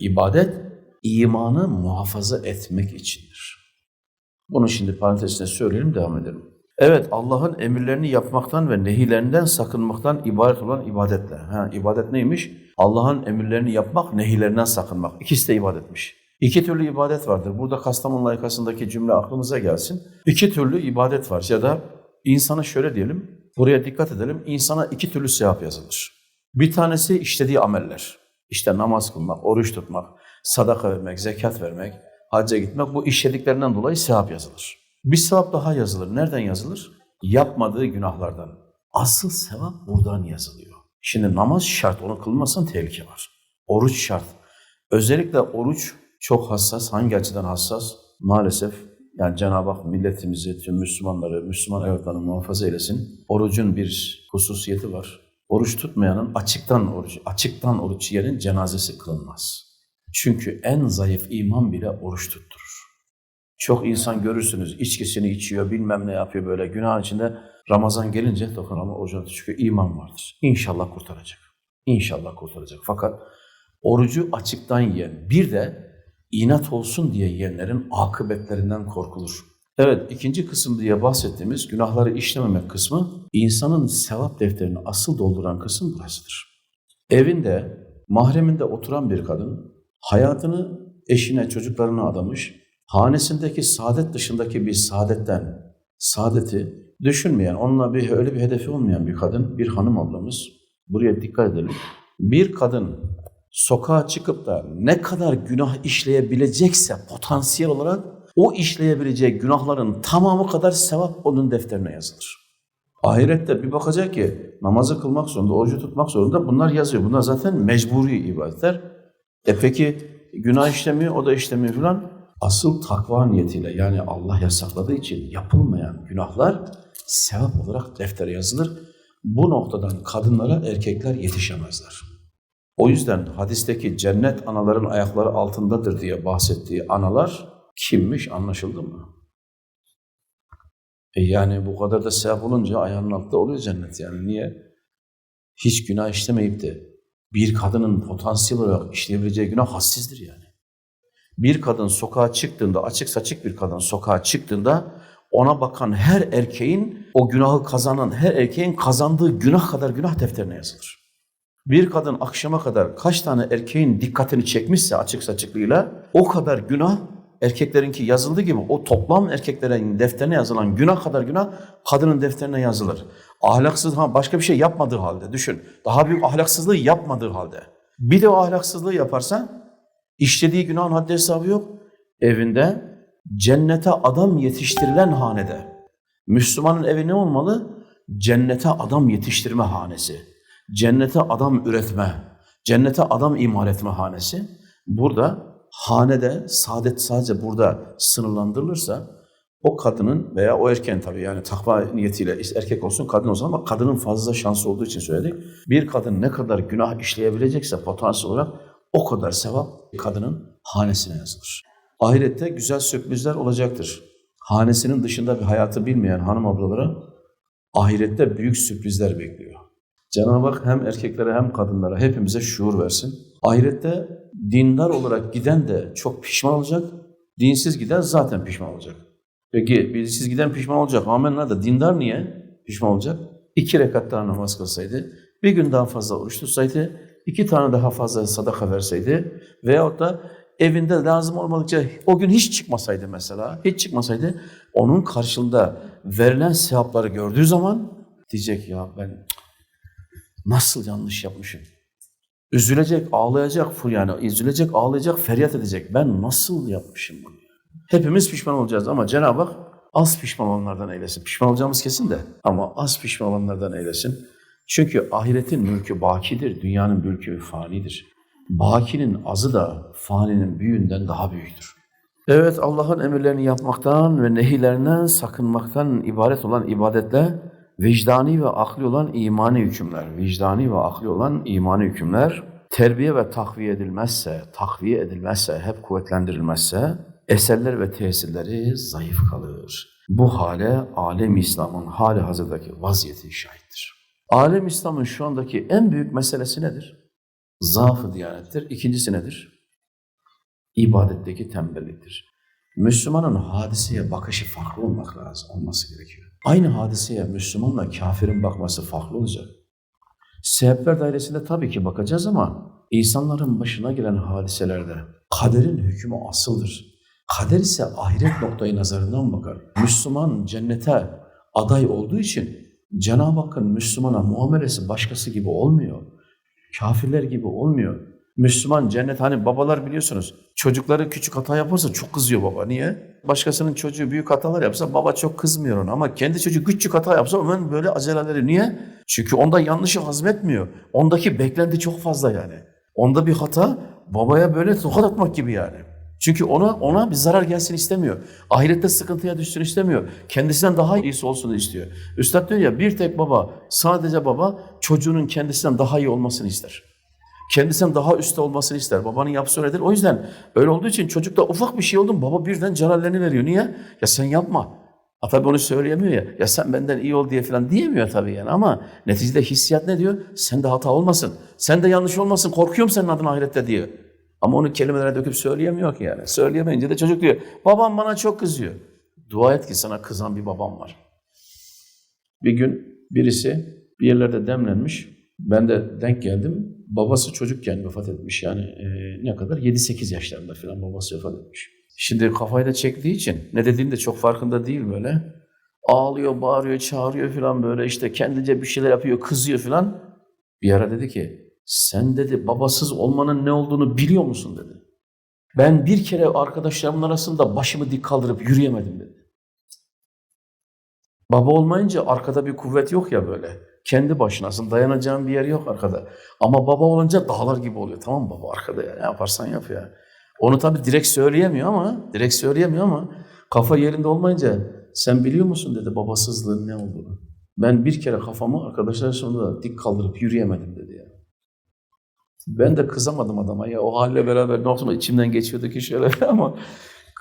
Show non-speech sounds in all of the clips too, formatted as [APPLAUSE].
İbadet imanı muhafaza etmek içindir. Bunu şimdi parantezine söyleyelim devam edelim. Evet Allah'ın emirlerini yapmaktan ve nehilerinden sakınmaktan ibaret olan ibadetle. Ha, ibadet neymiş? Allah'ın emirlerini yapmak, nehilerinden sakınmak. İkisi de ibadetmiş. İki türlü ibadet vardır. Burada Kastamonu layıkasındaki cümle aklımıza gelsin. İki türlü ibadet var ya da insana şöyle diyelim, buraya dikkat edelim. İnsana iki türlü sevap yazılır. Bir tanesi işlediği ameller. İşte namaz kılmak, oruç tutmak, sadaka vermek, zekat vermek, hacca gitmek bu işlediklerinden dolayı sevap yazılır. Bir sevap daha yazılır. Nereden yazılır? Yapmadığı günahlardan. Asıl sevap buradan yazılıyor. Şimdi namaz şart, onu kılmasan tehlike var. Oruç şart. Özellikle oruç çok hassas. Hangi açıdan hassas? Maalesef yani Cenab-ı Hak milletimizi, tüm Müslümanları, Müslüman evlatlarını muhafaza eylesin. Orucun bir hususiyeti var. Oruç tutmayanın açıktan oruç, açıktan oruç yiyenin cenazesi kılınmaz. Çünkü en zayıf iman bile oruç tutturur. Çok insan görürsünüz içkisini içiyor, bilmem ne yapıyor böyle günah içinde. Ramazan gelince dokun ama orucuna çünkü iman vardır. İnşallah kurtaracak. İnşallah kurtaracak. Fakat orucu açıktan yiyen bir de inat olsun diye yiyenlerin akıbetlerinden korkulur. Evet ikinci kısım diye bahsettiğimiz günahları işlememek kısmı insanın sevap defterini asıl dolduran kısım burasıdır. Evinde, mahreminde oturan bir kadın hayatını eşine, çocuklarına adamış, hanesindeki saadet dışındaki bir saadetten, saadeti düşünmeyen, onunla bir öyle bir hedefi olmayan bir kadın, bir hanım ablamız, buraya dikkat edelim. Bir kadın sokağa çıkıp da ne kadar günah işleyebilecekse potansiyel olarak o işleyebileceği günahların tamamı kadar sevap onun defterine yazılır. Ahirette bir bakacak ki namazı kılmak zorunda, orucu tutmak zorunda bunlar yazıyor. Bunlar zaten mecburi ibadetler. E peki günah işlemiyor, o da işlemiyor falan. Asıl takva niyetiyle yani Allah yasakladığı için yapılmayan günahlar sevap olarak deftere yazılır. Bu noktadan kadınlara erkekler yetişemezler. O yüzden hadisteki cennet anaların ayakları altındadır diye bahsettiği analar kimmiş anlaşıldı mı? E yani bu kadar da sevap olunca ayağının altında oluyor cennet yani. Niye? Hiç günah işlemeyip de bir kadının potansiyel olarak işleyebileceği günah hassizdir yani. Bir kadın sokağa çıktığında, açık saçık bir kadın sokağa çıktığında ona bakan her erkeğin, o günahı kazanan her erkeğin kazandığı günah kadar günah defterine yazılır. Bir kadın akşama kadar kaç tane erkeğin dikkatini çekmişse açık saçıklığıyla o kadar günah erkeklerinki yazıldığı gibi o toplam erkeklerin defterine yazılan günah kadar günah kadının defterine yazılır. Ahlaksız ha başka bir şey yapmadığı halde düşün. Daha büyük ahlaksızlığı yapmadığı halde. Bir de o ahlaksızlığı yaparsa işlediği günahın haddi hesabı yok. Evinde cennete adam yetiştirilen hanede. Müslümanın evi ne olmalı? Cennete adam yetiştirme hanesi. Cennete adam üretme, cennete adam imar etme hanesi. Burada hanede saadet sadece burada sınırlandırılırsa o kadının veya o erkeğin tabii yani takva niyetiyle erkek olsun kadın olsun ama kadının fazla şansı olduğu için söyledik. Bir kadın ne kadar günah işleyebilecekse potansiyel olarak o kadar sevap kadının hanesine yazılır. Ahirette güzel sürprizler olacaktır. Hanesinin dışında bir hayatı bilmeyen hanım ablalara ahirette büyük sürprizler bekliyor. Cenab-ı Hak hem erkeklere hem kadınlara hepimize şuur versin. Ahirette dindar olarak giden de çok pişman olacak, dinsiz giden zaten pişman olacak. Peki dinsiz giden pişman olacak, amenna da dindar niye pişman olacak? İki rekat daha namaz kılsaydı, bir gün daha fazla oruç tutsaydı, iki tane daha fazla sadaka verseydi veyahut da evinde lazım olmadıkça o gün hiç çıkmasaydı mesela, hiç çıkmasaydı onun karşılığında verilen sevapları gördüğü zaman diyecek ya ben nasıl yanlış yapmışım? Üzülecek, ağlayacak yani üzülecek, ağlayacak, feryat edecek. Ben nasıl yapmışım bunu? Hepimiz pişman olacağız ama Cenab-ı Hak az pişman olanlardan eylesin. Pişman olacağımız kesin de ama az pişman olanlardan eylesin. Çünkü ahiretin mülkü bakidir, dünyanın mülkü fanidir. Bakinin azı da faninin büyüğünden daha büyüktür. Evet Allah'ın emirlerini yapmaktan ve nehilerinden sakınmaktan ibaret olan ibadetle vicdani ve akli olan imani hükümler, vicdani ve akli olan imani hükümler terbiye ve takviye edilmezse, takviye edilmezse, hep kuvvetlendirilmezse eserler ve tesirleri zayıf kalır. Bu hale alem İslam'ın hali hazırdaki vaziyeti şahittir. Alem İslam'ın şu andaki en büyük meselesi nedir? Zaafı diyanettir. İkincisi nedir? ibadetteki tembelliktir. Müslümanın hadiseye bakışı farklı olmak lazım, olması gerekiyor. Aynı hadiseye Müslümanla kafirin bakması farklı olacak. Sebepler dairesinde tabii ki bakacağız ama insanların başına gelen hadiselerde kaderin hükmü asıldır. Kader ise ahiret noktayı nazarından bakar. Müslüman cennete aday olduğu için Cenab-ı Hakk'ın Müslümana muamelesi başkası gibi olmuyor. Kafirler gibi olmuyor. Müslüman cennet hani babalar biliyorsunuz çocukları küçük hata yaparsa çok kızıyor baba. Niye? Başkasının çocuğu büyük hatalar yapsa baba çok kızmıyor ona ama kendi çocuğu küçük hata yapsa hemen böyle aceleleri. Niye? Çünkü onda yanlışı hazmetmiyor. Ondaki beklenti çok fazla yani. Onda bir hata babaya böyle tokat atmak gibi yani. Çünkü ona ona bir zarar gelsin istemiyor. Ahirette sıkıntıya düşsün istemiyor. Kendisinden daha iyisi olsun istiyor. Üstad diyor ya bir tek baba, sadece baba çocuğunun kendisinden daha iyi olmasını ister. Kendisinden daha üstte olmasını ister. Babanın yapısı öyledir. O yüzden öyle olduğu için çocukta ufak bir şey oldu baba birden celallerini veriyor. Niye? Ya sen yapma. Ha tabii onu söyleyemiyor ya. Ya sen benden iyi ol diye falan diyemiyor tabii yani. Ama neticede hissiyat ne diyor? Sen de hata olmasın. Sen de yanlış olmasın. Korkuyorum senin adın ahirette diyor. Ama onu kelimelere döküp söyleyemiyor ki yani. Söyleyemeyince de çocuk diyor. Babam bana çok kızıyor. Dua et ki sana kızan bir babam var. Bir gün birisi bir yerlerde demlenmiş. Ben de denk geldim. Babası çocukken vefat etmiş yani e, ne kadar? 7-8 yaşlarında falan babası vefat etmiş. Şimdi kafayı da çektiği için ne dediğini de çok farkında değil böyle. Ağlıyor, bağırıyor, çağırıyor falan böyle işte kendince bir şeyler yapıyor, kızıyor falan. Bir ara dedi ki sen dedi babasız olmanın ne olduğunu biliyor musun dedi. Ben bir kere arkadaşlarımın arasında başımı dik kaldırıp yürüyemedim dedi. Baba olmayınca arkada bir kuvvet yok ya böyle. Kendi başınasın, dayanacağın bir yer yok arkada. Ama baba olunca dağlar gibi oluyor. Tamam mı baba arkada ya, ne yaparsan yap ya. Onu tabii direkt söyleyemiyor ama, direkt söyleyemiyor ama kafa yerinde olmayınca sen biliyor musun dedi babasızlığın ne olduğunu. Ben bir kere kafamı arkadaşlar sonunda dik kaldırıp yürüyemedim dedi ya. Ben de kızamadım adama ya o halle beraber ne olsun içimden geçiyordu ki şöyle [LAUGHS] ama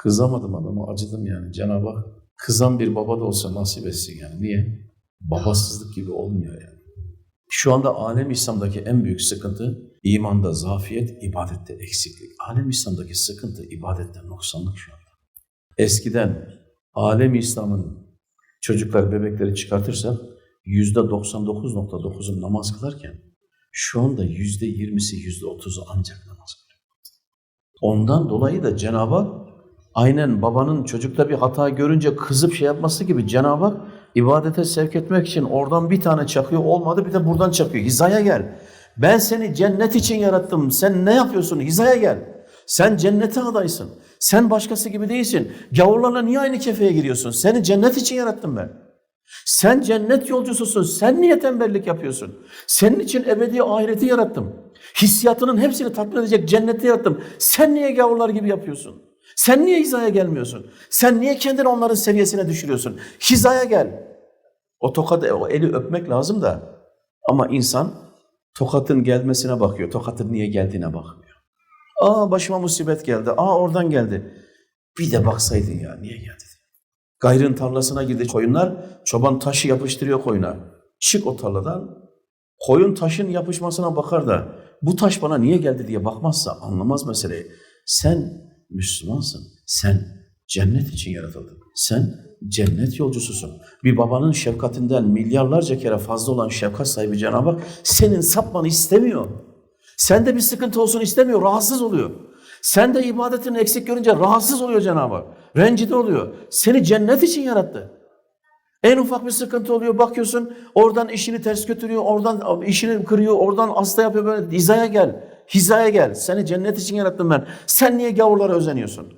kızamadım adama acıdım yani Cenab-ı Hak kızan bir baba da olsa nasip etsin yani niye? Babasızlık gibi olmuyor yani. Şu anda alem İslam'daki en büyük sıkıntı imanda zafiyet, ibadette eksiklik. Alem İslam'daki sıkıntı ibadette noksanlık şu anda. Eskiden alem İslam'ın çocuklar, bebekleri çıkartırsak yüzde 99.9'u namaz kılarken şu anda yüzde 20'si, yüzde 30'u ancak namaz kılıyor. Ondan dolayı da Cenab-ı Hak aynen babanın çocukta bir hata görünce kızıp şey yapması gibi Cenab-ı Hak ibadete sevk etmek için oradan bir tane çakıyor olmadı bir de buradan çakıyor. Hizaya gel. Ben seni cennet için yarattım. Sen ne yapıyorsun? Hizaya gel. Sen cennete adaysın. Sen başkası gibi değilsin. Gavurlarla niye aynı kefeye giriyorsun? Seni cennet için yarattım ben. Sen cennet yolcususun. Sen niye tembellik yapıyorsun? Senin için ebedi ahireti yarattım. Hissiyatının hepsini tatmin edecek cenneti yarattım. Sen niye gavurlar gibi yapıyorsun? Sen niye hizaya gelmiyorsun? Sen niye kendini onların seviyesine düşürüyorsun? Hizaya gel. O tokadı, o eli öpmek lazım da. Ama insan tokatın gelmesine bakıyor. Tokatın niye geldiğine bakmıyor. Aa başıma musibet geldi. Aa oradan geldi. Bir de baksaydın ya niye geldi? Gayrın tarlasına girdi koyunlar. Çoban taşı yapıştırıyor koyuna. Çık o tarladan. Koyun taşın yapışmasına bakar da bu taş bana niye geldi diye bakmazsa anlamaz meseleyi. Sen Müslümansın. Sen cennet için yaratıldın. Sen cennet yolcususun. Bir babanın şefkatinden milyarlarca kere fazla olan şefkat sahibi Cenab-ı Hak senin sapmanı istemiyor. Sende bir sıkıntı olsun istemiyor, rahatsız oluyor. Sen de ibadetini eksik görünce rahatsız oluyor Cenab-ı Hak. Rencide oluyor. Seni cennet için yarattı. En ufak bir sıkıntı oluyor bakıyorsun oradan işini ters götürüyor, oradan işini kırıyor, oradan hasta yapıyor böyle hizaya gel. Hizaya gel. Seni cennet için yarattım ben. Sen niye gavurlara özeniyorsun?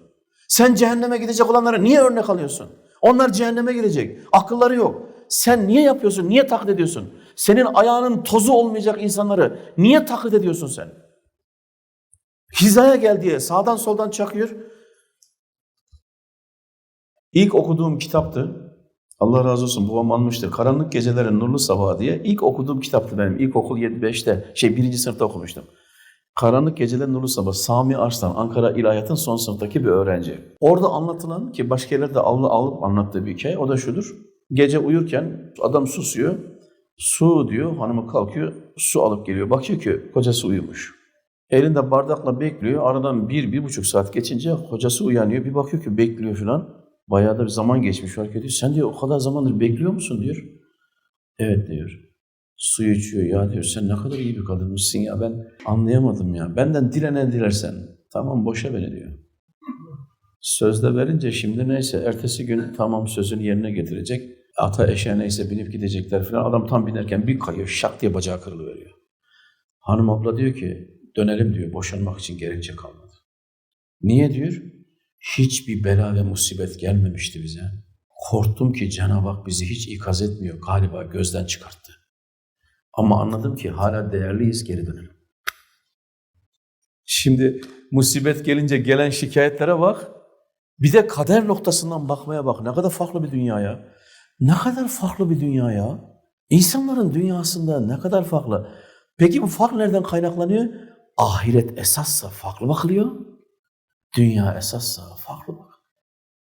Sen cehenneme gidecek olanlara niye örnek alıyorsun? Onlar cehenneme gidecek. Akılları yok. Sen niye yapıyorsun? Niye taklit ediyorsun? Senin ayağının tozu olmayacak insanları niye taklit ediyorsun sen? Hizaya gel diye sağdan soldan çakıyor. İlk okuduğum kitaptı. Allah razı olsun babam almıştır. Karanlık Gecelerin Nurlu Sabahı diye. İlk okuduğum kitaptı benim. İlkokul 75'te, şey birinci sınıfta okumuştum. Karanlık Geceler Nurlu Sabah, Sami Arslan, Ankara İlahiyat'ın son sınıftaki bir öğrenci. Orada anlatılan ki başka yerlerde alıp, alıp anlattığı bir hikaye, o da şudur. Gece uyurken adam susuyor, su diyor, hanımı kalkıyor, su alıp geliyor. Bakıyor ki kocası uyumuş. Elinde bardakla bekliyor. Aradan bir, bir buçuk saat geçince hocası uyanıyor. Bir bakıyor ki bekliyor falan. Bayağı da bir zaman geçmiş fark ediyor. Sen diyor o kadar zamandır bekliyor musun diyor. Evet diyor. Suyu içiyor. Ya diyor sen ne kadar iyi bir kadınmışsın ya ben anlayamadım ya. Benden dilenen dilersen. Tamam boşa beni diyor. Sözde verince şimdi neyse ertesi gün tamam sözünü yerine getirecek. Ata eşeğe neyse binip gidecekler falan. Adam tam binerken bir kayıyor şak diye bacağı kırılıveriyor. Hanım abla diyor ki dönelim diyor boşanmak için gerekçe kalmadı. Niye diyor? Hiçbir bela ve musibet gelmemişti bize. Korktum ki Cenab-ı Hak bizi hiç ikaz etmiyor. Galiba gözden çıkarttı. Ama anladım ki hala değerliyiz geri dönelim. Şimdi musibet gelince gelen şikayetlere bak. Bir de kader noktasından bakmaya bak. Ne kadar farklı bir dünya ya. Ne kadar farklı bir dünya ya. İnsanların dünyasında ne kadar farklı. Peki bu fark nereden kaynaklanıyor? Ahiret esassa farklı bakılıyor. Dünya esassa farklı